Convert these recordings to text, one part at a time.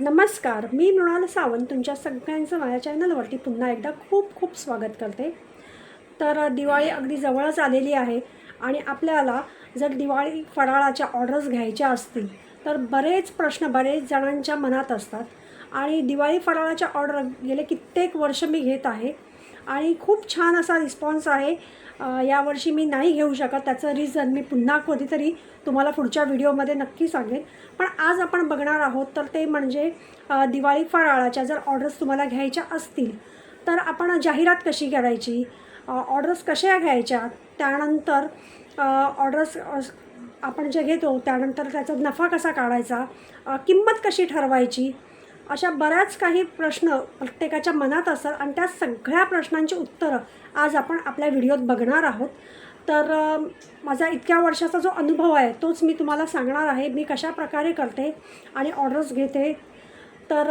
नमस्कार मी मृणाल सावंत तुमच्या सगळ्यांचं माझ्या चॅनलवरती पुन्हा एकदा खूप खूप स्वागत करते. तर दिवाळी अगदी जवळच आलेली आहे आणि आपल्याला जर दिवाळी फराळाच्या ऑर्डर्स घ्यायच्या असतील तर बरेच प्रश्न बरेच जणांच्या मनात असतात. आणि दिवाळी फराळाच्या ऑर्डर गेले कित्येक वर्ष मी घेत आहे. आणि खूप छान असा रिस्पॉन्स आहे. यावर्षी मी नाही घेऊ शकत त्याचं रिझन मी पुन्हा कधीतरी तुम्हाला पुढच्या व्हिडिओमध्ये नक्की सांगेन. पण आज आपण बघणार आहोत तर ते म्हणजे दिवाळी फराळाच्या जर ऑर्डर्स तुम्हाला घ्यायच्या असतील तर आपण जाहिरात कशी करायची? ऑर्डर्स कशा घ्यायच्या? त्यानंतर ऑर्डर्स आपण जे घेतो त्यानंतर त्याचा नफा कसा काढायचा? किंमत कशी ठरवायची? अशा बऱ्याच काही प्रश्न प्रत्येकाच्या मनात असतात आणि त्या सगळ्या प्रश्नांची उत्तरं आज आपण आपल्या व्हिडिओत बघणार आहोत. तर माझा इतक्या वर्षाचा जो अनुभव आहे तोच मी तुम्हाला सांगणार आहे. मी कशा प्रकारे करते आणि ऑर्डर्स घेते. तर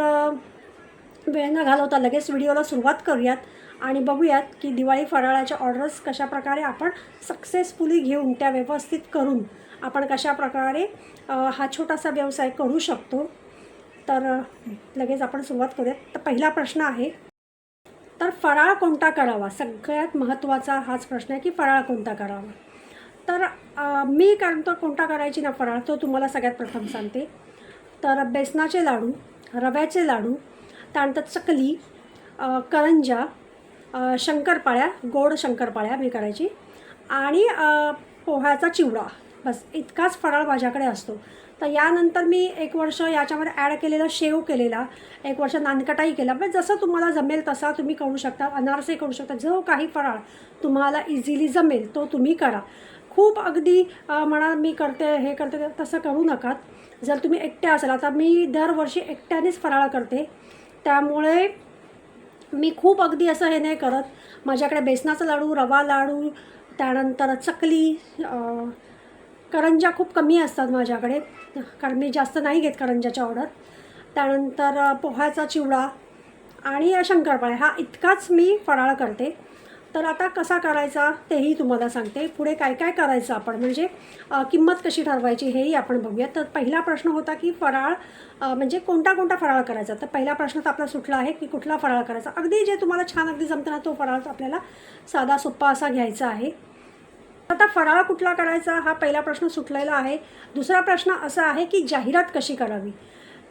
वेळ न घालवता लगेच व्हिडिओला सुरुवात करूयात आणि बघूयात की दिवाळी फराळाच्या ऑर्डर्स कशाप्रकारे आपण सक्सेसफुली घेऊन त्या व्यवस्थित करून आपण कशाप्रकारे हा छोटासा व्यवसाय करू शकतो. तर लगेच आपण सुरुवात करूयात. तर पहिला प्रश्न आहे तर फराळ कोणता करावा? सगळ्यात महत्त्वाचा हाच प्रश्न आहे की फराळ कोणता करावा? तर अ, मी करतो कोणता करायची ना फराळ तो तुम्हाला सगळ्यात प्रथम सांगते. तर बेसनाचे लाडू रव्याचे लाडू त्यानंतर चकली करंजा शंकरपाळ्या गोड शंकरपाळ्या मी करायची. आणि पोह्याचा चिवडा. बस इतकाच फराळ माझ्याकडे असतो. तर यानंतर मी एक वर्ष याच्यामध्ये ॲड केलेलं शेव केलेला एक वर्ष नानकटाई केला. पण म्हणजे जसं तुम्हाला जमेल तसा तुम्ही करू शकता अनारसे करू शकता. जो काही फराळ तुम्हाला इझिली जमेल तो तुम्ही करा. खूप अगदी म्हणा मी करते हे करते तसं करू नकात जर तुम्ही एकट्या असाल आता मी दरवर्षी एकट्यानेच फराळ करते. त्यामुळे मी खूप अगदी असं हे नाही करत. माझ्याकडे बेसनाचा लाडू रवा लाडू त्यानंतर चकली करंजा खूप कमी असतात माझ्याकडे. कारण मी जास्त नाही घेत करंजाच्या ऑर्डर त्यानंतर पोह्याचा चिवडा आणि शंकरपाळ्या हा इतकाच मी फराळ करते. तर आता कसा करायचा तेही तुम्हाला सांगते. पुढे काय काय करायचं आपण? म्हणजे किंमत कशी ठरवायची हेही आपण बघूया तर पहिला प्रश्न होता की फराळ म्हणजे कोणता कोणता फराळ करायचा? तर पहिला प्रश्न तर आपला सुटला आहे की कुठला फराळ करायचा? अगदी जे तुम्हाला छान अगदी जमतं ना तो फराळ आपल्याला साधा सोप्पा असा घ्यायचा आहे. आता फराळ कुठला करायचा हा पहिला प्रश्न सुटलेला आहे. दुसरा प्रश्न असा आहे की जाहिरात कशी करावी?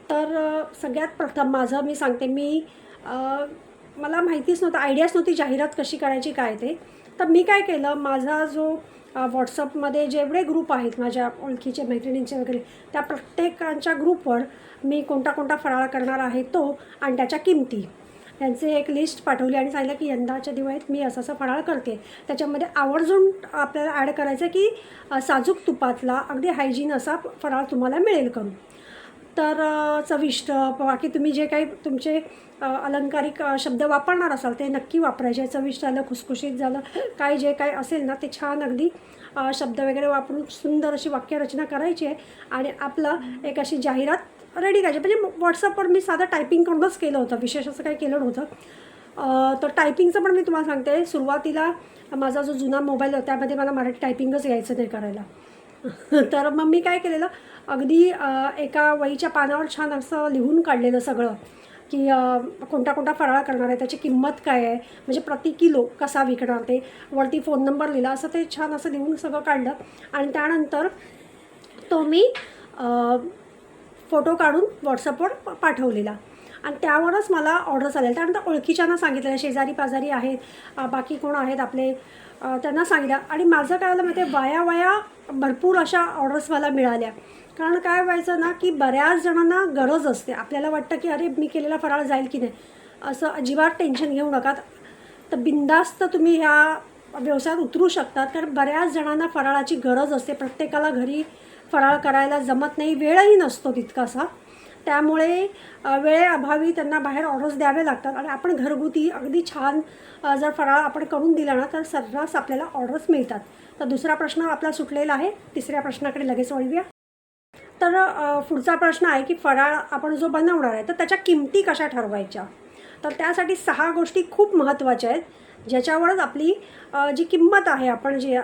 तर सगळ्यात प्रथम माझं मी सांगते मी मला माहितीच नव्हतं आयडियाच नव्हती जाहिरात कशी करायची काय ते. तर मी काय केलं माझा जो व्हॉट्सअपमध्ये जेवढे ग्रुप आहेत माझ्या ओळखीचे मैत्रिणींचे वगैरे त्या प्रत्येकांच्या ग्रुपवर मी कोणता कोणता फराळ करणार आहे तो आणि त्याच्या किमती. यांचे एक लिस्ट पाठवली आणि सांगितलं की यंदाच्या दिवाळीत मी असं असं फराळ करते. त्याच्यामध्ये आवर्जून आपल्याला ॲड करायचं आहे की साजूक तुपातला अगदी हायजीन असा फराळ तुम्हाला मिळेल करून. तर चविष्ट बाकी तुम्ही जे काही तुमचे अलंकारिक शब्द वापरणार असाल ते नक्की वापरायचे. चविष्ट झालं खुसखुशीत झालं काय जे काही असेल ना ते छान अगदी शब्द वगैरे वापरून सुंदर अशी वाक्यरचना करायची आहे. आणि आपलं एक अशी जाहिरात रेडी करायची. म्हणजे व्हॉट्सअपवर मी साधं टायपिंग करूनच केलं होतं. विशेष असं काही केलं नव्हतं. तर टायपिंगचं पण मी तुम्हाला सांगते. सुरुवातीला माझा जो जुना मोबाईल होता त्यामध्ये मला मराठी टायपिंगच यायचं नाही करायला. तर मग मी काय केलेलं अगदी एका वहीच्या पानावर छान असं लिहून काढलेलं सगळं की कोणता कोणता फराळ करणार आहे त्याची किंमत काय आहे म्हणजे प्रति किलो कसा विकणार ते. वरती फोन नंबर लिहिला असं ते छान असं लिहून सगळं काढलं. आणि त्यानंतर तो मी फोटो काढून व्हॉट्सअपवर पाठवलेला. आणि त्यावरच मला ऑर्डर्स आले त्यानंतर ओळखीच्यांना सांगितलेलं शेजारी पाजारी आहेत बाकी कोण आहेत आपले त्यांना सांगितलं. आणि माझं काय झालं माहिती आहे वाया वाया भरपूर अशा ऑर्डर्स मला मिळाल्या. कारण काय व्हायचं ना की बऱ्याच जणांना गरज असते. आपल्याला वाटतं की अरे मी केलेला फराळ जाईल की नाही? असं अजिबात टेन्शन घेऊ नका. तर बिंदास्त तुम्ही ह्या व्यवसायात उतरू शकतात. कारण बऱ्याच जणांना फराळाची गरज असते. प्रत्येकाला घरी फराळ करायला जमत नाही वेळही नसतो तितकासा. त्यामुळे वेळेअभावी त्यांना बाहेर ऑर्डर्स द्यावे लागतात आणि आपण घरगुती अगदी छान जर फराळ आपण करून दिला ना तर सर्रास आपल्याला ऑर्डर्स मिळतात. तर दुसरा प्रश्न आपला सुटलेला आहे. तिसऱ्या प्रश्नाकडे लगेच वळूया. तर पुढचा प्रश्न आहे की फराळ आपण जो बनवणार आहे तर त्याच्या किमती कशा ठरवायच्या? तर त्यासाठी सहा गोष्टी खूप महत्त्वाच्या आहेत. ज्याच्यावरच आपली जी किंमत आहे आपण जे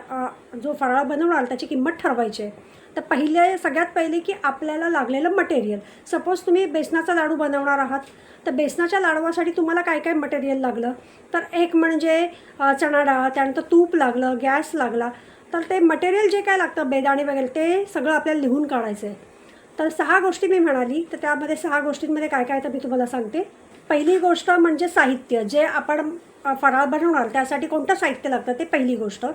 जो फराळ बनवणार त्याची किंमत ठरवायची आहे. तर पहिले सगळ्यात पहिले की आपल्याला लागलेलं मटेरियल सपोज तुम्ही बेसनाचा लाडू बनवणार आहात. तर बेसनाच्या लाडवासाठी तुम्हाला काय काय मटेरियल लागलं? तर एक म्हणजे चणा डाळ त्यानंतर तूप लागलं गॅस लागला. तर ते मटेरियल जे काय लागतं बेदाणे वगैरे ते सगळं आपल्याला लिहून काढायचं आहे. तर सहा गोष्टी मी म्हणाली. तर त्यामध्ये सहा गोष्टींमध्ये काय काय तर मी तुम्हाला सांगते. पहिली गोष्ट म्हणजे साहित्य. जे आपण फराळ बनवणार त्यासाठी कोणतं साहित्य लागतं ते पहिली गोष्ट.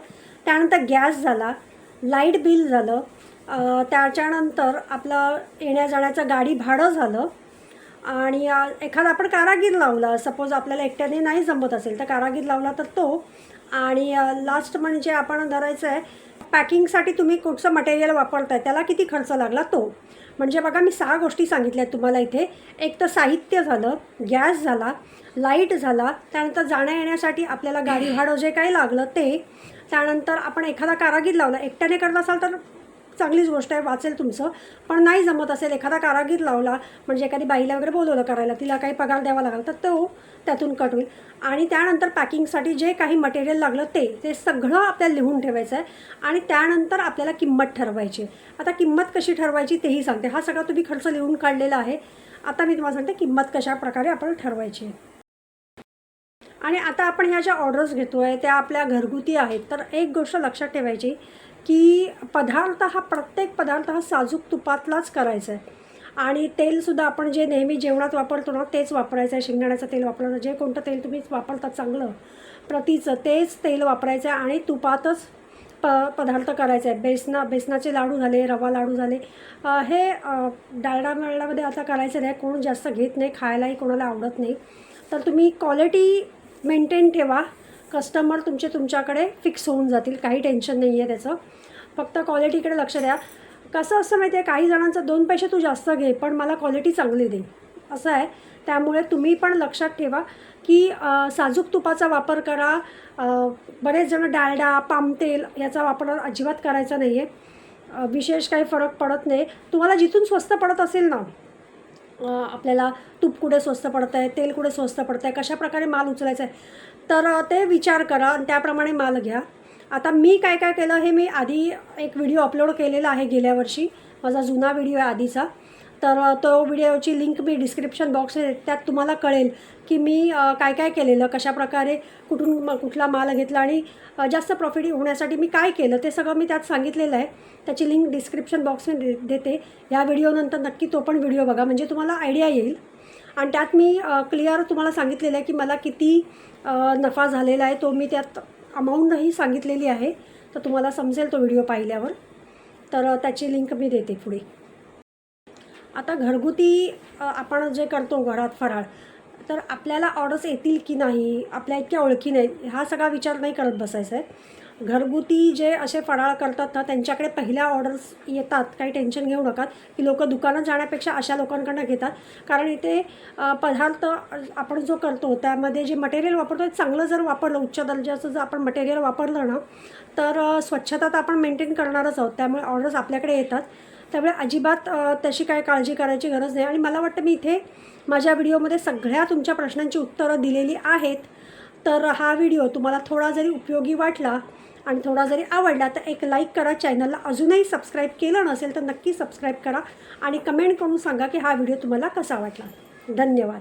त्यानंतर गॅस झाला. लाइट बिल झालं. त्याच्यानंतर आपलं येण्या जाण्याचं गाडी भाडं झालं. आणि एखादा आपण कारागीर लावला. सपोज आपल्याला एकट्याने नाही जमत असेल तर कारागीर लावला तर तो. आणि लास्ट म्हणजे आपण धरायचं आहे पॅकिंगसाठी तुम्ही कुठचं मटेरियल वापरताय त्याला किती खर्च लागला तो. म्हणजे बघा मी सहा गोष्टी सांगितल्या आहेत तुम्हाला इथे. एक तर साहित्य झालं गॅस झाला लाइट झाला त्यानंतर जाण्या येण्यासाठी आपल्याला गाडी भाडं जे काही लागलं ते. त्यानंतर आपण एखादा कारागीर लावला एकट्याने करत असाल तर चांगलीच गोष्ट आहे वाचेल तुमचं. पण नाही जमत असेल एखादा कारागीर लावला म्हणजे एखादी बाईला वगैरे बोलवलं करायला तिला काही पगार द्यावा लागला तर तो त्यातून कट होईल. आणि त्यानंतर पॅकिंगसाठी जे काही मटेरियल लागलं ते ते सगळं आपल्याला लिहून ठेवायचं आहे. आणि त्यानंतर आपल्याला किंमत ठरवायची आता किंमत कशी ठरवायची तेही सांगते. हा सगळा तुम्ही खर्च लिहून काढलेला आहे. आता मी तुम्हाला सांगते किंमत कशा प्रकारे आपण ठरवायची आहे. आणि आता आपण ह्या ज्या ऑर्डर्स घेतो आहे त्या आपल्या घरगुती आहेत. तर एक गोष्ट लक्षात ठेवायची की पदार्थ हा प्रत्येक पदार्थ हा साजूक तुपातलाच करायचा आहे. आणि तेलसुद्धा आपण जे नेहमी जेवणात वापरतो ना तेच वापरायचं आहे. शेंगदाण्याचं तेल वापरायचं जे कोणतं तेल तुम्ही वापरता चांगलं प्रतीचं तेच तेल वापरायचं आहे आणि तुपातच प पदार्थ करायचा आहे बेसना बेसनाचे लाडू झाले रवा लाडू झाले. हे डाळडा डालडा मिळण्यामध्ये आता करायचं नाही. कोण जास्त घेत नाही खायलाही कोणाला आवडत नाही. तर तुम्ही क्वालिटी मेंटेन ठेवा. कस्टमर तुमचे तुमच्याकडे फिक्स होऊन जातील. काही टेन्शन नाही आहे त्याचं. फक्त क्वालिटीकडे लक्ष द्या. कसं असतं माहिती आहे काही जणांचं दोन पैसे तू जास्त घे पण मला क्वालिटी चांगली दे. असं आहे. त्यामुळे तुम्ही पण लक्षात ठेवा की साजूक तुपाचा वापर करा. बरेच जण डालडा पाम तेल याचा वापर अजिबात करायचा नाही आहे विशेष काही फरक पडत नाही. तुम्हाला जिथून स्वस्त पडत असेल ना आपल्याला तूप कुठे स्वस्त पडतं आहे तेल कुठे स्वस्त पडतं आहे कशाप्रकारे माल उचलायचा आहे तर ते विचार करा आणि त्याप्रमाणे माल घ्या. आता मी काय काय केलं हे मी आधी एक व्हिडिओ अपलोड केलेला आहे गेल्या वर्षी. माझा जुना व्हिडिओ आहे आधीचा. तर तो व्हिडिओची लिंक मी डिस्क्रिप्शन बॉक्स त्यात तुम्हाला कळेल की मी काय काय केलेलं कशा प्रकारे कुठून कुठला माल घेतला आणि जास्त प्रॉफिट होण्यासाठी मी काय केलं ते सगळं मी त्यात सांगितलेलं आहे. त्याची लिंक डिस्क्रिप्शन बॉक्समध्ये दे देते. ह्या व्हिडिओनंतर नक्की तो पण व्हिडिओ बघा. म्हणजे तुम्हाला आयडिया येईल. आणि त्यात मी क्लिअर तुम्हाला सांगितलेलं आहे की मला किती नफा झालेला आहे तो मी त्यात अमाऊंटही सांगितलेली आहे. तर तुम्हाला समजेल तो व्हिडिओ पाहिल्यावर. तर त्याची लिंक मी देते पुढे. आता घरगुती आपण जे करतो घरात फराळ तर आपल्याला ऑर्डर्स येतील की नाही आपल्या इतक्या ओळखी नाही हा सगळा विचार नाही करत बसायचा आहे घरगुती जे असे फराळ करतात ना त्यांच्याकडे पहिल्या ऑर्डर्स येतात. काही टेन्शन घेऊ नका की लोक दुकानात जाण्यापेक्षा अशा लोकांकडनं घेतात. कारण इथे पदार्थ आपण जो करतो त्यामध्ये जे मटेरियल वापरतो ते चांगलं जर वापरलं उच्च दर्जाचं जर आपण मटेरियल वापरलं ना तर स्वच्छता तर आपण मेंटेन करणारच आहोत. त्यामुळे ऑर्डर्स आपल्याकडे येतात. त्यामुळे अजिबात तशी काय काळजी करायची गरज नाही. आणि मला वाटतं मी इथे माझ्या व्हिडिओमध्ये सगळ्या तुमच्या प्रश्नांची उत्तरं दिलेली आहेत. तर हा व्हिडिओ तुम्हाला थोडा जरी उपयोगी वाटला आणि थोडा जरी आवडला तर एक लाईक करा चॅनलला अजूनही सबस्क्राईब केलं नसेल तर नक्की सबस्क्राईब करा. आणि कमेंट करून सांगा की हा व्हिडिओ तुम्हाला कसा वाटला. धन्यवाद.